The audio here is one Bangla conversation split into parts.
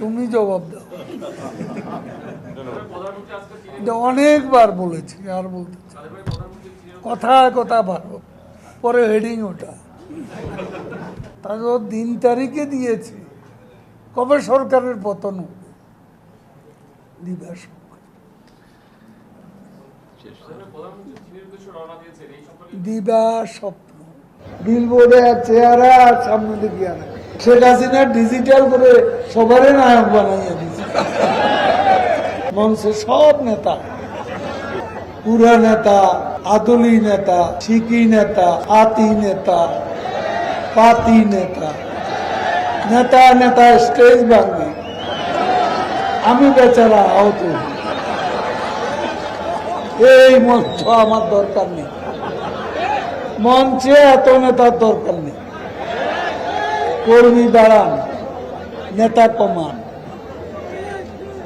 তুমি জবাব দাও। এটা অনেকবার বলেছি আর বলতে চাই। কথা কথা ভালো পরে হেডিং ওটা। তারপর দিন তারিখে দিয়েছে। কবে সরকারের পতন হবে? দিবা স্বপ্ন দিবা স্বপ্ন। বিলবোর্ডে চেহারা আর সামনে দিকে আনা শেখ হাসিনা ডিজিটাল করে সবারই নায়ক বানাইয়া দিচ্ছে মঞ্চে সব নেতা। পুরা নেতা, আদলি নেতা শিকি নেতা, আতি নেতা, পাতি নেতা। নেতা নেতা স্টেজ ভাঙবে আমি বেচারা আহত। এই মঞ্চ আমার দরকার নেই। মঞ্চে এত নেতার দরকার নেই। কর্মী দাঁড়ান নেতা কমান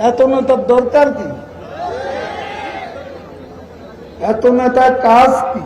এত নেতার দরকার কি? এত নেতার কাজ কি?